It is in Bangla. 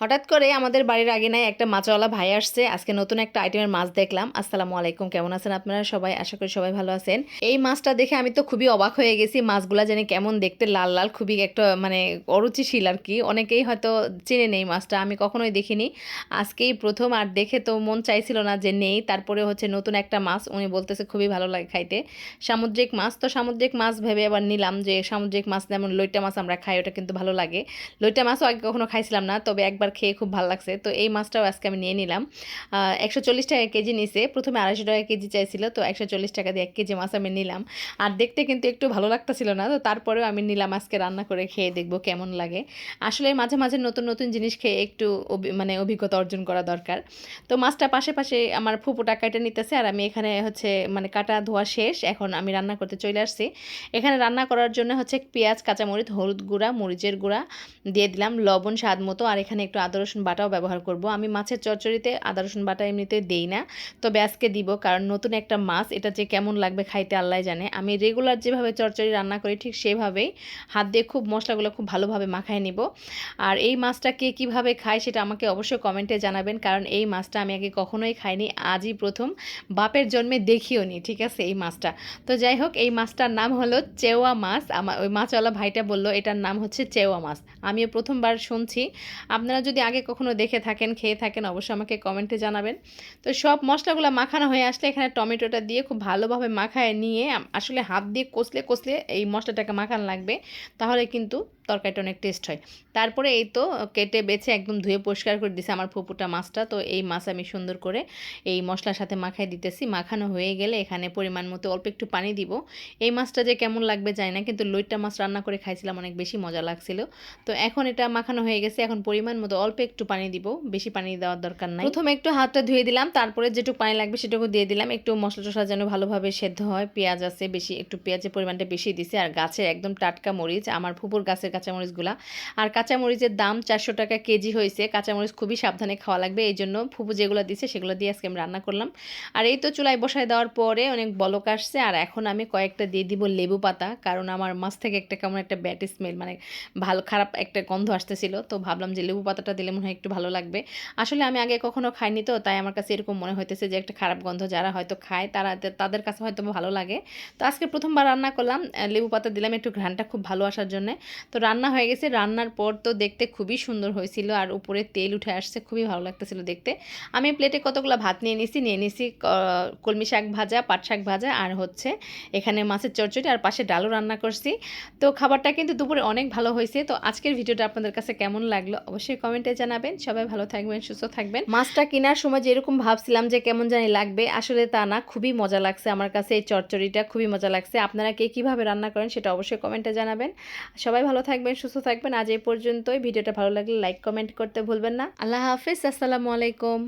হঠাৎ করে আমাদের বাড়ির আগে নাই একটা মাছওয়ালা ভাই আসছে। আজকে নতুন একটা আইটেমের মাছ দেখলাম। আসসালামু আলাইকুম, কেমন আছেন আপনারা সবাই? আশা করি সবাই ভালো আছেন। এই মাছটা দেখে আমি তো খুবই অবাক হয়ে গেছি। মাছগুলা জানি কেমন দেখতে, লাল লাল, খুবই একটা মানে অরুচিশীল আর কি। অনেকেই হয়তো চিনে নেই মাছটা, আমি কখনোই দেখিনি। আজকেই প্রথম আর দেখে তো মন চাইছিল না যে নেই। তারপরে হচ্ছে নতুন একটা মাছ, উনি বলতেছে খুবই ভালো লাগে খাইতে। সামুদ্রিক মাছ, তো সামুদ্রিক মাছ ভেবে আবার নিলাম যে সামুদ্রিক মাছ যেমন লইটা মাছ আমরা খাই, ওটা কিন্তু ভালো লাগে। লইটা মাছও আগে কখনো খাইছিলাম না, তবে একবার খেয়ে খুব ভালো লাগছে। তো এই মাছটাও আজকে আমি নিয়ে নিলাম। একশো চল্লিশ টাকা কেজি নিছে। প্রথমে আড়াইশো টাকা কেজি চাইছিল, তো একশো চল্লিশ টাকা দিয়ে এক কেজি মাছ আমি নিলাম। আর দেখতে কিন্তু একটু ভালো লাগতেছিল না, তো তারপরেও আমি নিলাম আজকে রান্না করে খেয়ে দেখব কেমন লাগে। আসলে মাঝে মাঝে নতুন নতুন জিনিস খেয়ে একটু মানে অভিজ্ঞতা অর্জন করা দরকার। তো মাছটা পাশে পাশে আমার ফুপুটা কাটা নিতেছে, আর আমি এখানে হচ্ছে মানে কাটা ধোয়া শেষ, এখন আমি রান্না করতে চলে আসছি। এখানে রান্না করার জন্য হচ্ছে পেঁয়াজ, কাঁচামরিচ, হলুদ গুঁড়া, মরিচের গুঁড়া দিয়ে দিলাম, লবণ, স্বাদ মতো, আর এখানে একটু আদা, রসুন বাটাও ব্যবহার করব। আমি মাছের চচ্চড়িতে আদা, রসুন বাটা এমনিতে দেই না। তবে আজকে দিব, কারণ নতুন একটা মাছ, এটা যে কেমন লাগবে খাইতে আল্লাহ জানে। আমি রেগুলার যেভাবে চচ্চড়ি রান্না করি, ঠিক সেভাবেই হাত দিয়ে খুব মশলাগুলো খুব ভালোভাবে মাখায় নিব। আর এই মাছটা কে কীভাবে খায় সেটা আমাকে অবশ্যই কমেন্টে জানাবেন, কারণ এই মাছটা আমি আগে কখনোই খাইনি, আজই প্রথম। বাপের জন্মে দেখিও নি, ঠিক আছে, এই মাছটা। তো যাই হোক, এই মাছটার নাম হলো চেওয়া মাছ। আমার ওই মাছওয়ালা ভাইটা বলল, এটার নাম হচ্ছে চেওয়া মাছ। আমিও প্রথমবার শুনছি। আপনারা যদি আগে কখনো দেখে থাকেন, খেয়ে থাকেন, অবশ্যই আমাকে কমেন্টে জানাবেন। তো সব মশলাগুলো মাখানো হয়ে আসলে এখানে টমেটোটা দিয়ে খুব ভালোভাবে মাখায় নিয়ে আসলে হাত দিয়ে কষলে কষলে এই মশলাটাকে মাখানো লাগবে। তাহলে কিন্তু তরকারিটা অনেক টেস্ট হয়। তারপরে এই তো কেটে বেছে একদম ধুয়ে পরিষ্কার করে দিছে আমার ফুপুটা মাছটা। তো এই মাছ আমি সুন্দর করে এই মশলার সাথে মাখাই দিতেছি। মাখানো হয়ে গেলে এখানে পরিমাণ মতো অল্প একটু পানি দিব। এই মাছটা যে কেমন লাগবে জানি না, কিন্তু লইট্টা মাছ রান্না করে খাইছিলাম, অনেক বেশি মজা লাগছিল। তো এখন এটা মাখানো হয়ে গেছে। এখন পরিমাণ মতো অল্প একটু পানি দিব। বেশি পানি দেওয়ার দরকার নাই। প্রথমে একটু হাতটা ধুয়ে দিলাম। তারপরে যেটুকু পানি লাগবে সেটুকু দিয়ে দিলাম। একটু মশলা টশলা যেন ভালোভাবে সেদ্ধ হয়। পেঁয়াজ আছে, বেশি একটু পেঁয়াজের পরিমাণটা বেশি দিছে। আর গাছের একদম টাটকা মরিচ। আমার ফুপুর গাছের কাঁচামরিচগুলা। আর কাঁচামরিচের দাম চারশো টাকা কেজি হয়েছে। কাঁচামরিচ খুবই সাবধানে খাওয়া লাগবে, এই জন্য ফুপু যেগুলো দিছে সেগুলো দিয়ে আজকে আমি রান্না করলাম। আর এই তো চুলায় বসায় দেওয়ার পরে অনেক বলক আসছে, আর এখন আমি কয়েকটা দিয়ে দিব লেবু পাতা, কারণ আমার মাছ থেকে একটা কেমন একটা ব্যাড স্মেল মানে ভালো খারাপ একটা গন্ধ আসতেছিল। তো ভাবলাম যে লেবু পাতাটা দিলে মনে হয় একটু ভালো লাগবে। আসলে আমি আগে কখনো খাইনি তো, তাই আমার কাছে এরকম মনে হইতেছে যে একটা খারাপ গন্ধ যারা হয়তো খায়, তারা তাদের কাছে হয়তো ভালো লাগে। তো আজকে প্রথমবার রান্না করলাম লেবু পাতা দিলাম একটু ঘ্রানটা খুব ভালো আসার জন্য। তো রান্না হয়ে গেছে। রান্নার পর তো দেখতে খুবই সুন্দর হয়েছিল আর উপরে তেল উঠে আসছে, খুবই ভালো লাগতেছিল দেখতে। আমি প্লেটে কতগুলো ভাত নিয়ে নিছি নিয়ে নিছি কলমি শাক ভাজা, পাট শাক ভাজা আর হচ্ছে এখানে মাছের চচ্চড়ি আর পাশে ডালও রান্না করছি। তো খাবারটা কিন্তু দুপুরে অনেক ভালো হয়েছে। তো আজকের ভিডিওটা আপনাদের কাছে কেমন লাগল অবশ্যই কমেন্টে জানাবেন। সবাই ভালো থাকবেন, সুস্থ থাকবেন। মাছটা কেনার সময় যেরকম ভাবছিলাম যে কেমন জানি লাগবে, আসলে তা না, খুবই মজা লাগছে আমার কাছে এই চচ্চড়িটা, খুবই মজা লাগছে। আপনারা কে কীভাবে রান্না করেন সেটা অবশ্যই কমেন্টে জানাবেন। সবাই ভালো থাকবেন, সুস্থ থাকবেন। আজ এই পর্যন্তই। ভিডিওটা ভালো লাগলে লাইক কমেন্ট করতে ভুলবেন না। আল্লাহ হাফিজ। আসসালামু আলাইকুম।